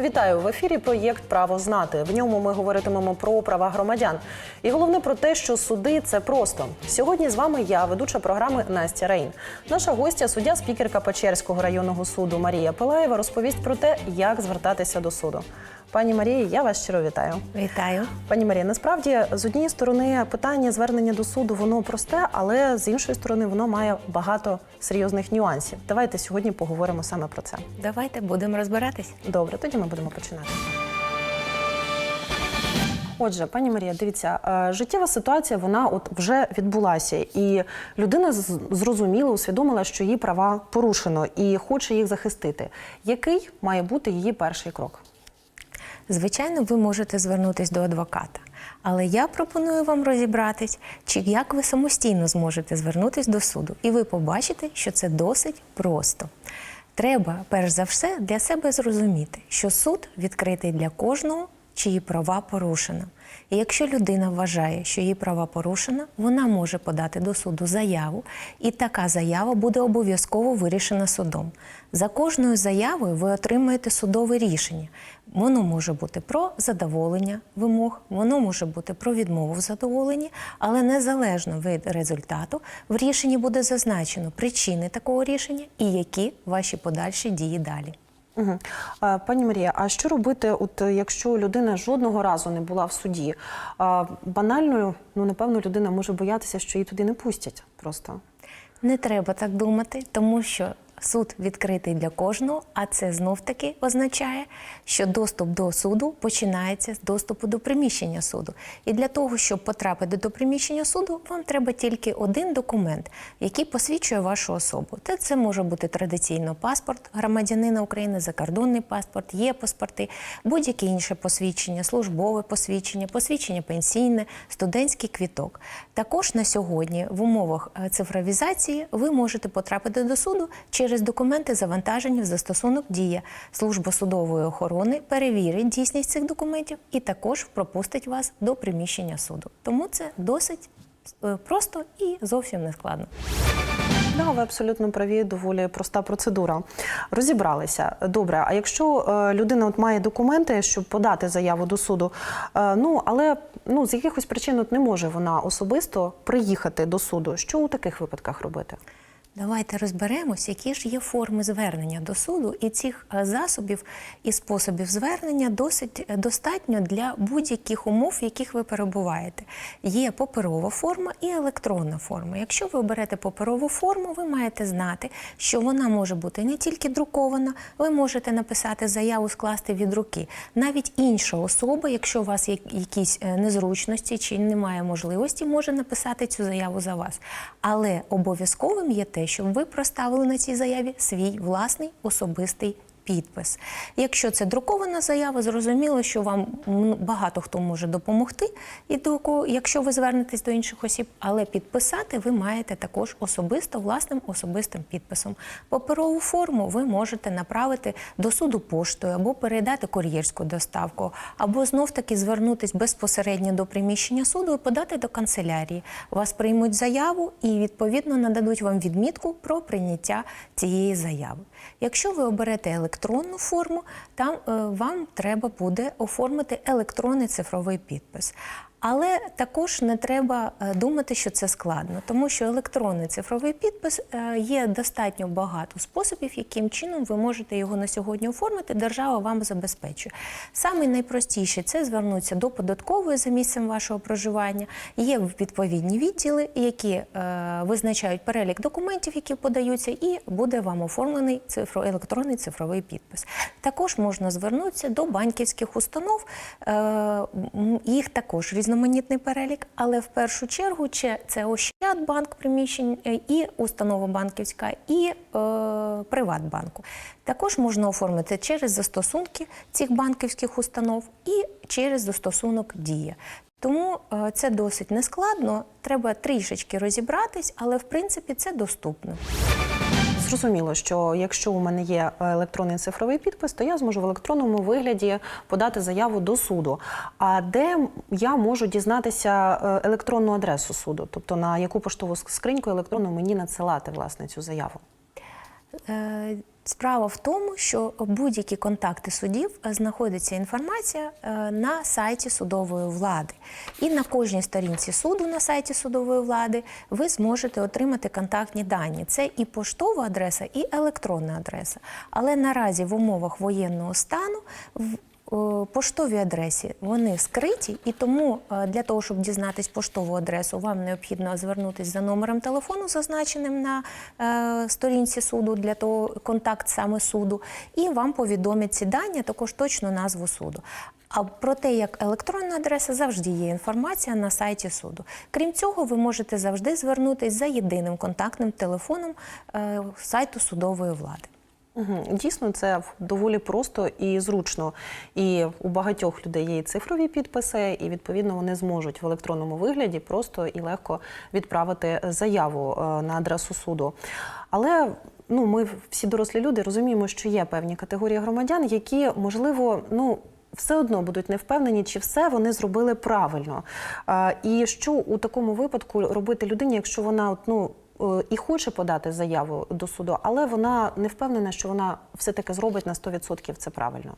Вітаю в ефірі. Проєкт Право знати. В ньому ми говоритимемо про права громадян. І головне про те, що суди це просто. Сьогодні з вами я, ведуча програми Настя Рейн. Наша гостя, суддя спікерка Печерського районного суду Марія Пилаєва, розповість про те, як звертатися до суду. Пані Марія, я вас щиро вітаю. Вітаю. Пані Марія, насправді з однієї сторони питання звернення до суду воно просте, але з іншої сторони воно має багато серйозних нюансів. Давайте сьогодні поговоримо саме про це. Давайте будемо розбиратись. Добре, тоді ми будемо починати. Отже, пані Марія, дивіться, е, життєва ситуація вона от вже відбулася, і людина зрозуміла, усвідомила, що її права порушено і хоче їх захистити. Який має бути її перший крок? Звичайно, ви можете звернутись до адвоката, але я пропоную вам розібратись, чи як ви самостійно зможете звернутись до суду, і ви побачите, що це досить просто. Треба, перш за все, для себе зрозуміти, що суд відкритий для кожного, чиї права порушено. І якщо людина вважає, що її права порушено, вона може подати до суду заяву, і така заява буде обов'язково вирішена судом. За кожною заявою ви отримаєте судове рішення. Воно може бути про задоволення вимог, воно може бути про відмову в задоволенні, але незалежно від результату в рішенні буде зазначено причини такого рішення і які ваші подальші дії далі. Угу. Пані Марія, а що робити, от якщо людина жодного разу не була в суді? банальною? банально, ну напевно, людина може боятися, що її туди не пустять просто. Не треба так думати, тому що суд відкритий для кожного, а це знов таки означає, що доступ до суду починається з доступу до приміщення суду. І для того, щоб потрапити до приміщення суду, вам треба тільки один документ, який посвідчує вашу особу. Та це може бути традиційно паспорт громадянина України, закордонний паспорт, є паспорти, будь-яке інше посвідчення, службове посвідчення, посвідчення пенсійне, студентський квіток. Також на сьогодні в умовах е, цифровізації ви можете потрапити до суду через документи, завантажені в застосунок Дія. Служба судової охорони перевірить дійсність цих документів і також пропустить вас до приміщення суду. Тому це досить е, просто і зовсім не складно. Да, ви абсолютно праві, доволі проста процедура. Розібралися. Добре, а якщо е, людина от має документи, щоб подати заяву до суду, е, ну але ну з якихось причин от не може вона особисто приїхати до суду. Що у таких випадках робити? Давайте розберемось, які ж є форми звернення до суду, і цих е, засобів і способів звернення досить е, достатньо для будь-яких умов, в яких ви перебуваєте. Є паперова форма і електронна форма. Якщо ви оберете паперову форму, ви маєте знати, що вона може бути не тільки друкована, ви можете написати заяву, скласти від руки. Навіть інша особа, якщо у вас є якісь е, незручності чи немає можливості, може написати цю заяву за вас. Але обов'язковим є те, щоб ви проставили на цій заяві свій власний особистий підпис. Якщо це друкована заява, зрозуміло, що вам багато хто може допомогти, і якщо ви звернетесь до інших осіб, але підписати ви маєте також особисто власним особистим підписом. Паперову форму ви можете направити до суду поштою або передати кур'єрську доставку, або знов таки звернутись безпосередньо до приміщення суду і подати до канцелярії. Вас приймуть заяву і відповідно нададуть вам відмітку про прийняття цієї заяви. Якщо ви оберете електронну форму, там е, вам треба буде оформити електронний цифровий підпис. Але також не треба е, думати, що це складно, тому що електронний цифровий підпис е, є достатньо багато способів, яким чином ви можете його на сьогодні оформити. Держава вам забезпечує. Саме найпростіше це звернутися до податкової за місцем вашого проживання. Є відповідні відділи, які е, визначають перелік документів, які подаються, і буде вам оформлений цифро, електронний цифровий підпис. Також можна звернутися до банківських установ. Їх також різноманітний перелік, але в першу чергу це, Ощадбанк приміщень е, і установа банківська, і е, Приватбанку. Також можна оформити через застосунки цих банківських установ і через застосунок Дія. Тому е, це досить нескладно, треба трішечки розібратись, але в принципі це доступно. Зрозуміло, що якщо у мене є електронний цифровий підпис, то я зможу в електронному вигляді подати заяву до суду. А де я можу дізнатися е, електронну адресу суду, тобто на яку поштову скриньку електронну мені надсилати власне цю заяву? Е, Справа в тому, що будь-які контакти судів е, знаходиться інформація е, на сайті судової влади. І на кожній сторінці суду на сайті судової влади ви зможете отримати контактні дані. Це і поштова адреса, і електронна адреса. Але наразі в умовах воєнного стану е, поштові адресі вони скриті, і тому е, для того, щоб дізнатись поштову адресу, вам необхідно звернутися за номером телефону, зазначеним на е, сторінці суду, для того контакт саме суду, і вам повідомлять ці дані, також точну назву суду. А про те, як електронна адреса, завжди є інформація на сайті суду. Крім цього, ви можете завжди звернутися за єдиним контактним телефоном сайту судової влади. Дійсно, це доволі просто і зручно. І у багатьох людей є і цифрові підписи, і відповідно вони зможуть в електронному вигляді просто і легко відправити заяву е, на адресу суду. Але ну, ми всі дорослі люди розуміємо, що є певні категорії громадян, які можливо, ну. Все одно будуть не впевнені, чи все вони зробили правильно. А, і що у такому випадку робити людині, якщо вона ну, е, і хоче подати заяву до суду, але вона не впевнена, що вона все-таки зробить на 100% це правильно.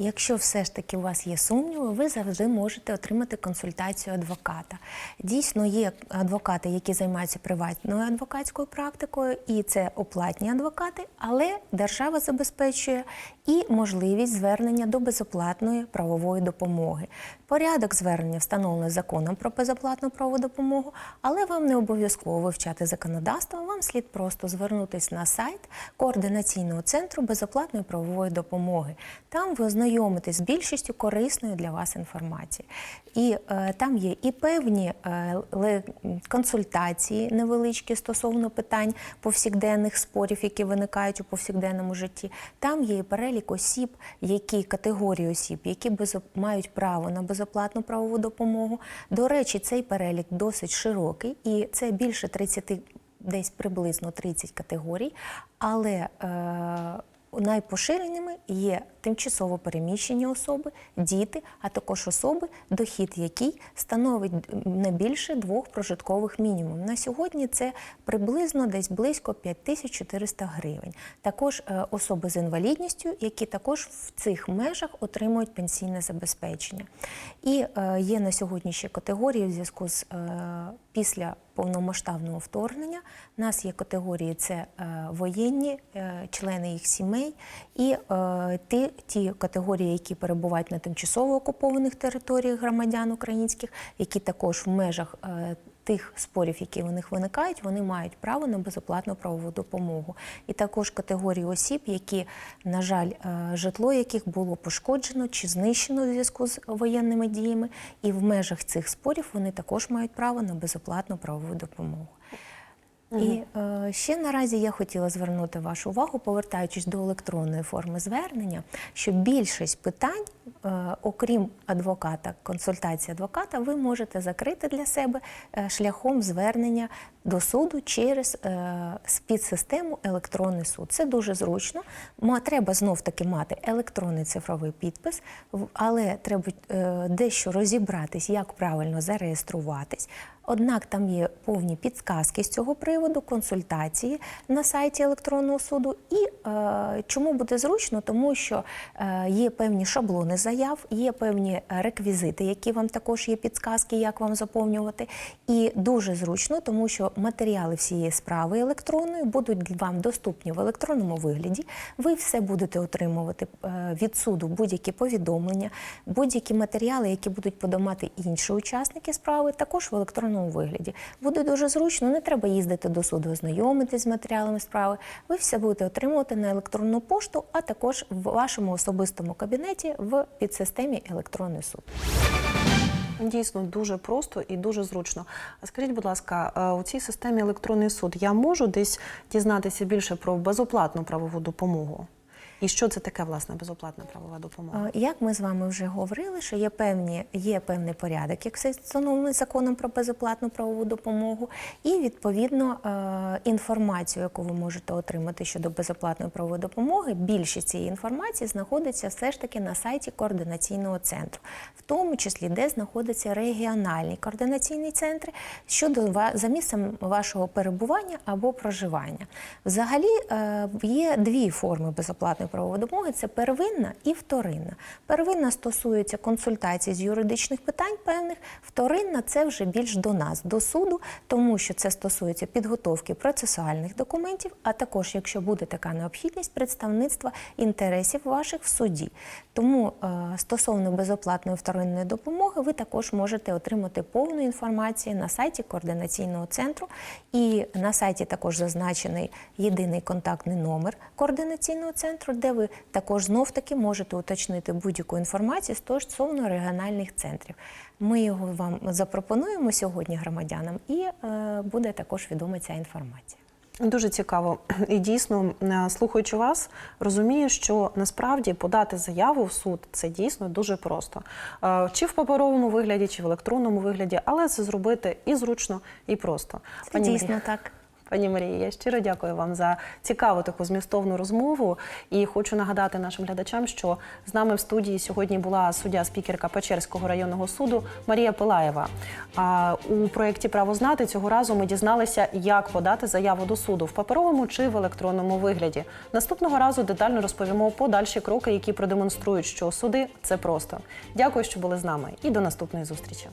Якщо все ж таки у вас є сумніви, ви завжди можете отримати консультацію адвоката. Дійсно, є адвокати, які займаються приватною адвокатською практикою, і це оплатні адвокати, але держава забезпечує і можливість звернення до безоплатної правової допомоги. Порядок звернення встановлений законом про безоплатну правову допомогу, але вам не обов'язково вивчати законодавство. Вам слід просто звернутися на сайт координаційного центру безоплатної правової допомоги. Там ви ознайомитесь з більшістю корисної для вас інформації. І е, там є і певні е, консультації невеличкі стосовно питань повсякденних спорів, які виникають у повсякденному житті. Там є і перелік осіб, які категорії осіб, які безо- мають право на безоплатну правову допомогу. До речі, цей перелік досить широкий, і це більше 30, десь приблизно 30 категорій, але е, Найпоширеними є тимчасово переміщені особи, діти, а також особи, дохід який становить не більше двох прожиткових мінімумів. На сьогодні це приблизно десь близько 5400 гривень. Також е, особи з інвалідністю, які також в цих межах отримують пенсійне забезпечення. І е, є на сьогодні ще категорії в зв'язку з е, після повномасштабного вторгнення. У нас є категорії це воєнні, члени їх сімей, і ті, ті категорії, які перебувають на тимчасово окупованих територіях громадян українських, які також в межах е, тих спорів, які у них виникають, вони мають право на безоплатну правову допомогу. І також категорії осіб, які, на жаль, е, житло яких було пошкоджено чи знищено у зв'язку з воєнними діями, і в межах цих спорів вони також мають право на безоплатну правову допомогу. І е, ще наразі я хотіла звернути вашу увагу, повертаючись до електронної форми звернення, що більшість питань, е, окрім адвоката, консультації адвоката, ви можете закрити для себе е, шляхом звернення до суду через е, підсистему електронний суд. Це дуже зручно. Ма- Треба знов таки мати електронний цифровий підпис, але треба е, дещо розібратись, як правильно зареєструватись. Однак там є повні підсказки з цього приводу, консультації на сайті електронного суду. І е, чому буде зручно? Тому що е, є певні шаблони заяв, є певні реквізити, які вам також є підсказки, як вам заповнювати. І дуже зручно, тому що матеріали всієї справи електронної будуть вам доступні в електронному вигляді. Ви все будете отримувати е, від суду будь-які повідомлення, будь-які матеріали, які будуть подавати інші учасники справи, також в електронному вигляді. Буде дуже зручно, не треба їздити до суду, ознайомитись з матеріалами справи. Ви все будете отримувати на електронну пошту, а також в вашому особистому кабінеті в підсистемі електронний суд. Дійсно, дуже просто і дуже зручно. Скажіть, будь ласка, е, у цій системі електронний суд я можу десь дізнатися більше про безоплатну правову допомогу? І що це таке власне безоплатна правова допомога? Як ми з вами вже говорили, що є певні є певний порядок, як це встановлений законом про безоплатну правову допомогу, і відповідно е, інформацію, яку ви можете отримати щодо безоплатної правової допомоги. Більшість цієї інформації знаходиться все ж таки на сайті координаційного центру, в тому числі де знаходяться регіональні координаційні центри щодо за місцем вашого перебування або проживання. Взагалі е, є дві форми безоплатної правової допомоги: це первинна і вторинна. Первинна стосується консультацій з юридичних питань певних, вторинна це вже більш до нас, до суду, тому що це стосується підготовки процесуальних документів, а також, якщо буде така необхідність, представництва інтересів ваших в суді. Тому е, стосовно безоплатної вторинної допомоги, ви також можете отримати повну інформацію на сайті координаційного центру. І на сайті також зазначений єдиний контактний номер координаційного центру, де ви також знов таки можете уточнити будь-яку інформацію стосовно регіональних центрів. Ми його вам запропонуємо сьогодні громадянам, і е, буде також відома ця інформація. Дуже цікаво. І дійсно, е, слухаючи вас, розумію, що насправді подати заяву в суд це дійсно дуже просто. Е, Чи в паперовому вигляді, чи в електронному вигляді, але це зробити і зручно, і просто. Це Пані дійсно Марія, так. Пані Марії, я щиро дякую вам за цікаву таку змістовну розмову. І хочу нагадати нашим глядачам, що з нами в студії сьогодні була суддя спікерка Печерського районного суду Марія Пилаєва. А у проєкті Право знати цього разу ми дізналися, як подати заяву до суду в паперовому чи в електронному вигляді. Наступного разу детально розповімо подальші кроки, які продемонструють, що суди це просто. Дякую, що були з нами, і до наступної зустрічі.